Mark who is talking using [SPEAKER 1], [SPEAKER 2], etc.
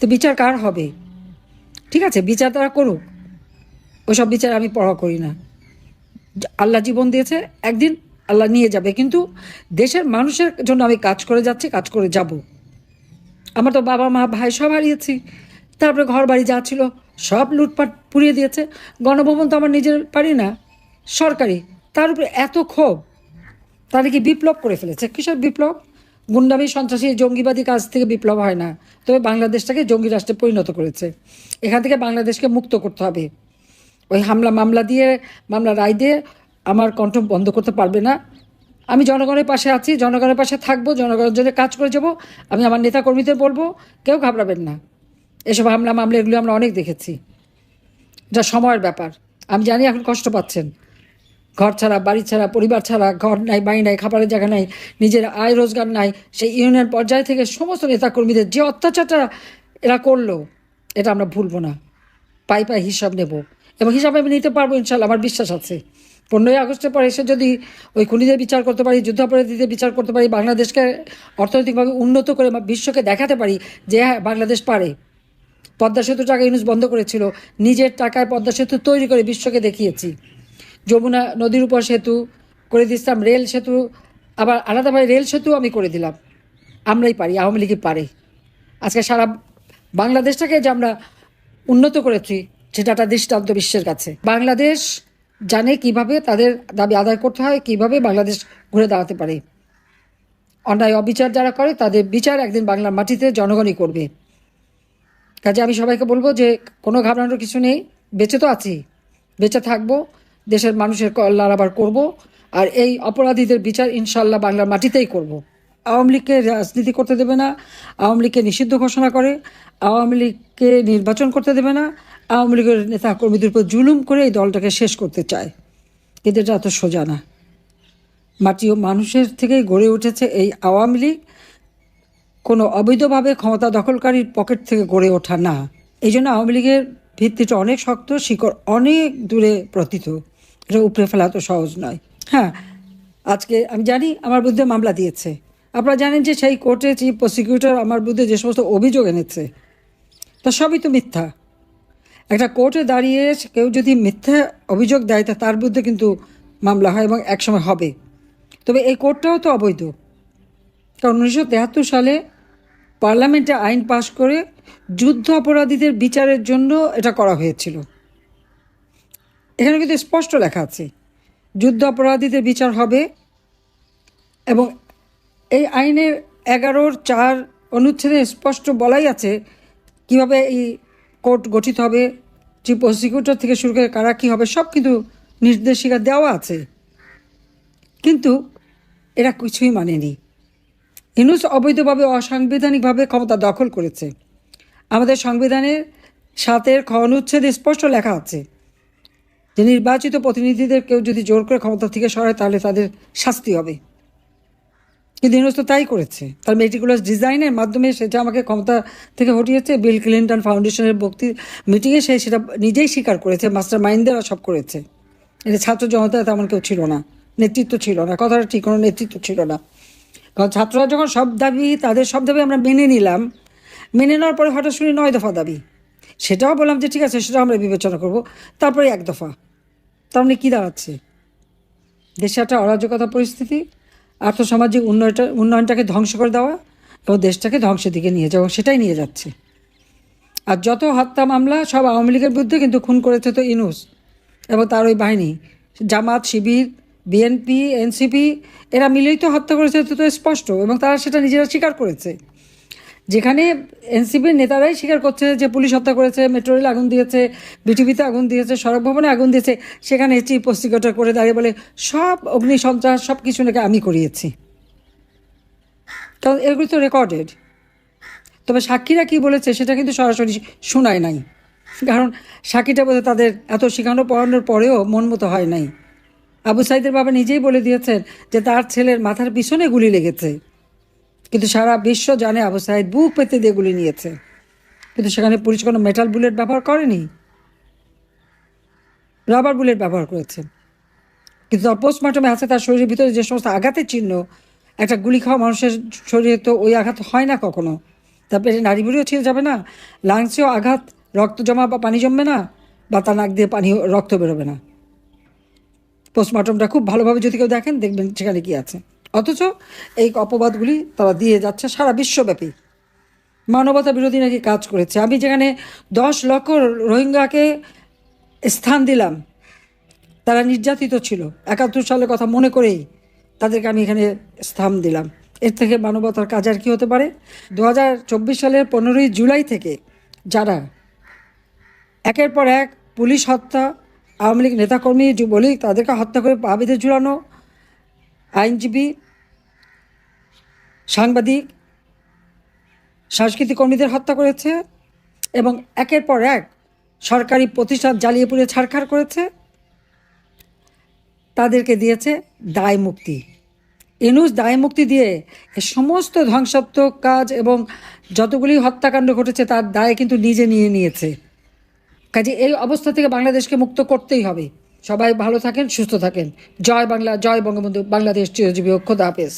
[SPEAKER 1] তো বিচার কার হবে? ঠিক আছে, বিচার তারা করুক। ওসব বিচার আমি পড়া করি না। আল্লাহ জীবন দিয়েছে, একদিন আল্লাহ নিয়ে যাবে। কিন্তু দেশের মানুষের জন্য আমি কাজ করে যাচ্ছি, কাজ করে যাব। আমার তো বাবা, মা, ভাই সব হারিয়েছি। তারপরে ঘর বাড়ি যা ছিল সব লুটপাট পুড়িয়ে দিয়েছে। গণভবন তো আমার নিজের পারি না, সরকারি। তার উপরে এত ক্ষোভ তারা কি বিপ্লব করে ফেলেছে। কিসের বিপ্লব? গুন্ডামি, সন্ত্রাসী, জঙ্গিবাদী কাজ থেকে বিপ্লব হয় না। তবে বাংলাদেশটাকে জঙ্গি রাষ্ট্রে পরিণত করেছে। এখান থেকে বাংলাদেশকে মুক্ত করতে হবে। ওই হামলা, মামলা দিয়ে, মামলা রায় দিয়ে আমার কণ্ঠ বন্ধ করতে পারবে না। আমি জনগণের পাশে আছি, জনগণের পাশে থাকব, জনগণের জন্য কাজ করে যাব। আমি আমার নেতা কর্মীদের বলব, কেউ ঘাবড়াবেন না। এসব হামলা, মামলা, এগুলো আমরা অনেক দেখেছি। যা সময়ের ব্যাপার। আমি জানি এখন কষ্ট পাচ্ছেন। ঘর ছাড়া, বাড়ি ছাড়া, পরিবার ছাড়া, ঘর নাই, বাড়ি নাই, খাবারের জায়গা নাই, নিজের আয় রোজগার নাই, সেই ইউনিয়ন পর্যায় থেকে সমস্ত নেতাকর্মীদের যে অত্যাচারটা এরা করল, এটা আমরা ভুলবো না। পাই পাই হিসাব নেব এবং হিসাব আমি নিতে পারব ইনশাল্লাহ, আমার বিশ্বাস আছে। পনেরোই আগস্টের পর এসে যদি ওই খুনিদের বিচার করতে পারি, যুদ্ধাপরাধীদের বিচার করতে পারি, বাংলাদেশকে অর্থনৈতিকভাবে উন্নত করে বিশ্বকে দেখাতে পারি যে হ্যাঁ বাংলাদেশ পারে। পদ্মা সেতু টাকা ইউনুস বন্ধ করেছিল, নিজের টাকায় পদ্মা সেতু তৈরি করে বিশ্বকে দেখিয়েছি। যমুনা নদীর উপর সেতু করে দিচ্ছিলাম রেল সেতু। আবার আলাদাভাবে রেল সেতু আমি করে দিলাম। আমরাই পারি, আওয়ামী লীগই পারে। আজকে সারা বাংলাদেশটাকে যে আমরা উন্নত করেছি, সেটা একটা দৃষ্টান্ত বিশ্বের কাছে। বাংলাদেশ জানে কীভাবে তাদের দাবি আদায় করতে হয়, কীভাবে বাংলাদেশ ঘুরে দাঁড়াতে পারে। অন্যায়, অবিচার যারা করে, তাদের বিচার একদিন বাংলার মাটিতে জনগণই করবে। কাজে আমি সবাইকে বলব যে, কোনো ঘাবড়ানোর কিছু নেই। বেঁচে তো আছি। বেঁচে থাকব। দেশের মানুষের কল্যাণ আবার করব, আর এই অপরাধীদের বিচার ইনশাল্লাহ বাংলার মাটিতেই করব। আওয়ামী লীগকে রাজনীতি করতে দেবে না, আওয়ামী লীগকে নিষিদ্ধ ঘোষণা করে, আওয়ামী লীগকে নির্বাচন করতে দেবে না, আওয়ামী লীগের নেতা কর্মীদের উপর জুলুম করে এই দলটাকে শেষ করতে চায়। এটা এত সোজা না। মাটি ও মানুষের থেকেই গড়ে উঠেছে এই আওয়ামী লীগ। কোনো অবৈধভাবে ক্ষমতা দখলকারীর পকেট থেকে গড়ে ওঠা না। এই জন্য আওয়ামী লীগের ভিত্তিটা অনেক শক্ত, শিকড় অনেক দূরে প্রতীত। এটা উপরে ফেলা তো সহজ নয়। হ্যাঁ আজকে আমি জানি আমার বিরুদ্ধে মামলা দিয়েছে। আপনারা জানেন যে সেই কোর্টে চিফ প্রসিকিউটর আমার বিরুদ্ধে যে সমস্ত অভিযোগ এনেছে, তা সবই তো মিথ্যা। একটা কোর্টে দাঁড়িয়ে কেউ যদি মিথ্যা অভিযোগ দেয়, তা তার বিরুদ্ধে কিন্তু মামলা হয় এবং একসময় হবে। তবে এই কোর্টটাও তো অবৈধ। কারণ উনিশশো তেহাত্তর সালে পার্লামেন্টে আইন পাশ করে যুদ্ধ অপরাধীদের বিচারের জন্য এটা করা হয়েছিল। এখানে কিন্তু স্পষ্ট লেখা আছে, যুদ্ধ অপরাধীদের বিচার হবে এবং এই আইনের এগারোর চার অনুচ্ছেদে স্পষ্ট বলাই আছে কীভাবে এই কোর্ট গঠিত হবে, চিফ প্রসিকিউটর থেকে শুরু করে কারা কী হবে, সব কিন্তু নির্দেশিকা দেওয়া আছে। কিন্তু এরা কিছুই মানেনি। ইনুস অবৈধভাবে, অসাংবিধানিকভাবে ক্ষমতা দখল করেছে। আমাদের সংবিধানের সাতের খ অনুচ্ছেদে স্পষ্ট লেখা আছে যে নির্বাচিত প্রতিনিধিদের কেউ যদি জোর করে ক্ষমতা থেকে সরায়, তাহলে তাদের শাস্তি হবে। কিন্তু ইনুস তো তাই করেছে। তার মেটিকুলাস ডিজাইনের মাধ্যমে সেটা আমাকে ক্ষমতা থেকে হটিয়েছে, বিল ক্লিন্টন ফাউন্ডেশনের বক্তি মিটিংয়ে সে সেটা নিজেই স্বীকার করেছে মাস্টার মাইন্ডেরা সব করেছে। এটা ছাত্র জনতা তেমন কেউ ছিল না, নেতৃত্ব ছিল না, কথাটা ঠিক, কোনো নেতৃত্ব ছিল না। কারণ ছাত্ররা যখন সব দাবি, তাদের সব দাবি আমরা মেনে নিলাম, মেনে নেওয়ার পরে হঠাৎ শুনি নয় দফা দাবি। সেটাও বললাম যে ঠিক আছে, সেটাও আমরা বিবেচনা করব। তারপরে এক দফা। তার মানে কী দাঁড়াচ্ছে? দেশে একটা অরাজকতা পরিস্থিতি, আর্থসামাজিক উন্নয়নটা, উন্নয়নটাকে ধ্বংস করে দেওয়া এবং দেশটাকে ধ্বংসের দিকে নিয়ে যাওয়া সেটাই নিয়ে যাচ্ছে। আর যত হত্যা মামলা, সব আওয়ামী লীগের বিরুদ্ধে কিন্তু খুন করেছে তো ইনুস এবং তার ওই বাহিনী। জামাত, শিবির, বিএনপি, এনসিপি, এরা মিলেই তো হত্যা করেছে তো স্পষ্ট এবং তারা সেটা নিজেরা স্বীকার করেছে। যেখানে এনসিপির নেতারাই স্বীকার করছে যে পুলিশ হত্যা করেছে, মেট্রো রেল আগুন দিয়েছে, বিটিভিতে আগুন দিয়েছে, সড়ক ভবনে আগুন দিয়েছে, সেখানে চিফ প্রসিকিউটর করে দাঁড়িয়ে বলে, সব অগ্নি সন্ত্রাস, সব কিছু নাকি আমি করিয়েছি। কারণ এগুলো তো রেকর্ডেড তবে সাক্ষীরা কি বলেছে সেটা কিন্তু সরাসরি শোনায় নাই। কারণ সাক্ষীটা বোধহয় তাদের এত শেখানো পড়ানোর পরেও মন মতো হয় নাই। আবু সাইদের বাবা নিজেই বলে দিয়েছেন যে তার ছেলের মাথার পিছনে গুলি লেগেছে। কিন্তু সারা বিশ্ব জানে আবু সাইদ বুক পেতে দিয়ে গুলি নিয়েছে। কিন্তু সেখানে পুলিশ কোনো মেটাল বুলেট ব্যবহার করেনি। রাবার বুলেট ব্যবহার করেছে। কিন্তু তার পোস্টমর্টমে আছে, তার শরীরের ভিতরে যে সমস্ত আঘাতের চিহ্ন, একটা গুলি খাওয়া মানুষের শরীরে তো ওই আঘাত হয় না কখনো। তারপরে নারী বুড়িও ছিঁড়ে যাবে না লাংসেও আঘাত, রক্ত জমা বা পানি জমবে না, বা তার নাক দিয়ে পানি, রক্ত বেরোবে না। পোস্টমর্টমটা খুব ভালোভাবে যদি কেউ দেখেন, দেখবেন সেখানে কি আছে। অথচ এই অপবাদগুলি তারা দিয়ে যাচ্ছে সারা বিশ্বব্যাপী। মানবতা বিরোধী নাকি কাজ করেছে? আমি যেখানে দশ লক্ষ রোহিঙ্গাকে স্থান দিলাম, তারা নির্যাতিত ছিল। একাত্তর সালের কথা মনে করেই তাদেরকে আমি এখানে স্থান দিলাম। এর থেকে মানবতার কাজ আর কী হতে পারে? দু হাজার চব্বিশ সালের পনেরোই জুলাই থেকে যারা একের পর এক পুলিশ হত্যা, আওয়ামী লীগ নেতাকর্মী, যুবলীগ, তাদেরকে হত্যা করে পাবিদের ঝুলানো আইনজীবী, সাংবাদিক, সাংস্কৃতিক কর্মীদের হত্যা করেছে এবং একের পর এক সরকারি প্রতিষ্ঠান জ্বালিয়ে পুড়িয়ে ছাড়খাড় করেছে। তাদেরকে দিয়েছে দায় মুক্তি। ইনুস দায় মুক্তি দিয়ে সমস্ত ধ্বংসাত্মক কাজ এবং যতগুলি হত্যাকাণ্ড ঘটেছে তার দায় কিন্তু নিজে নিয়ে নিয়েছে। কাজে এই অবস্থা থেকে বাংলাদেশকে মুক্ত করতেই হবে। সবাই ভালো থাকেন সুস্থ থাকেন। জয় বাংলা জয় বঙ্গবন্ধু বাংলাদেশ চিরজীবী খোদা হাফেজ।